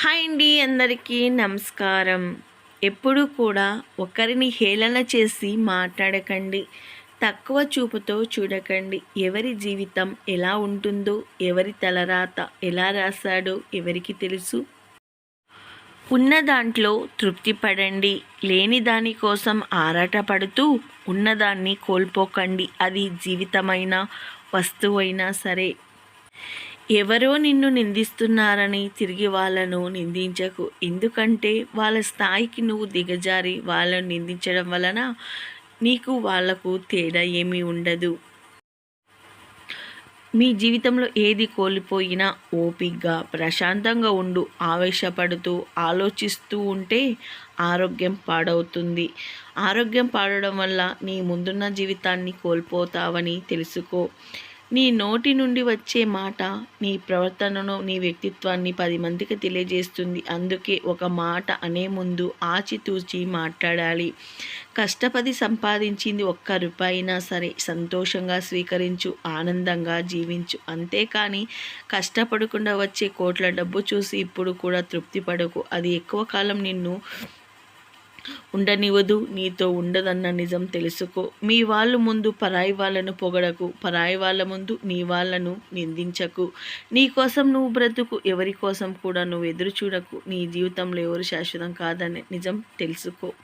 Hi అండి అందరికీ నమస్కారం. ఎప్పుడు కూడా ఒకరిని హేళన చేసి మాట్లాడకండి. తక్కువ చూపుతో చూడకండి. ఎవరి జీవితం ఎలా ఉంటుందో ఎవరి తలరాత ఎలా రాశాడో ఎవరికి తెలుసు? ఉన్న దాంట్లో తృప్తి పడండి. లేని దానికోసం ఆరాటపడుతూ ఉన్నదాన్ని కోల్పోకండి. అది జీవితమైనా వస్తువైనా సరే. ఎవరో నిన్ను నిందిస్తున్నారని తిరిగి వాళ్ళను నిందించకు. ఎందుకంటే వాళ్ళ స్థాయికి నువ్వు దిగజారి వాళ్ళను నిందించడం వలన నీకు వాళ్ళకు తేడా ఏమీ ఉండదు. మీ జీవితంలో ఏది కోల్పోయినా ఓపిగ్గా ప్రశాంతంగా ఉండు ఆవేశపడుతూ ఆలోచిస్తూ ఉంటే ఆరోగ్యం పాడవుతుంది. ఆరోగ్యం పాడడం వల్ల నీ ముందున్న జీవితాన్ని కోల్పోతావని తెలుసుకో. నీ నోటి నుండి వచ్చే మాట నీ ప్రవర్తనను నీ వ్యక్తిత్వాన్ని పది మందికి తెలియజేస్తుంది. అందుకే ఒక మాట అనే ముందు ఆచితూచి మాట్లాడాలి. కష్టపడి సంపాదించింది ఒక్క రూపాయినా సరే సంతోషంగా స్వీకరించు ఆనందంగా జీవించు. అంతేకాని కష్టపడకుండా వచ్చే కోట్ల డబ్బు చూసి ఇప్పుడు కూడా తృప్తి పడకు. అది ఎక్కువ కాలం నిన్ను ఉండనివ్వదు నీతో ఉండదన్న నిజం తెలుసుకో. మీ వాళ్ళు ముందు పరాయి వాళ్ళను పొగడకు పరాయి వాళ్ళ ముందు నీ వాళ్ళను నిందించకు. నీ కోసం నువ్వు బ్రతుకు ఎవరి కోసం కూడా నువ్వు ఎదురు చూడకు. నీ జీవితంలో ఎవరు శాశ్వతం కాదనే నిజం తెలుసుకో.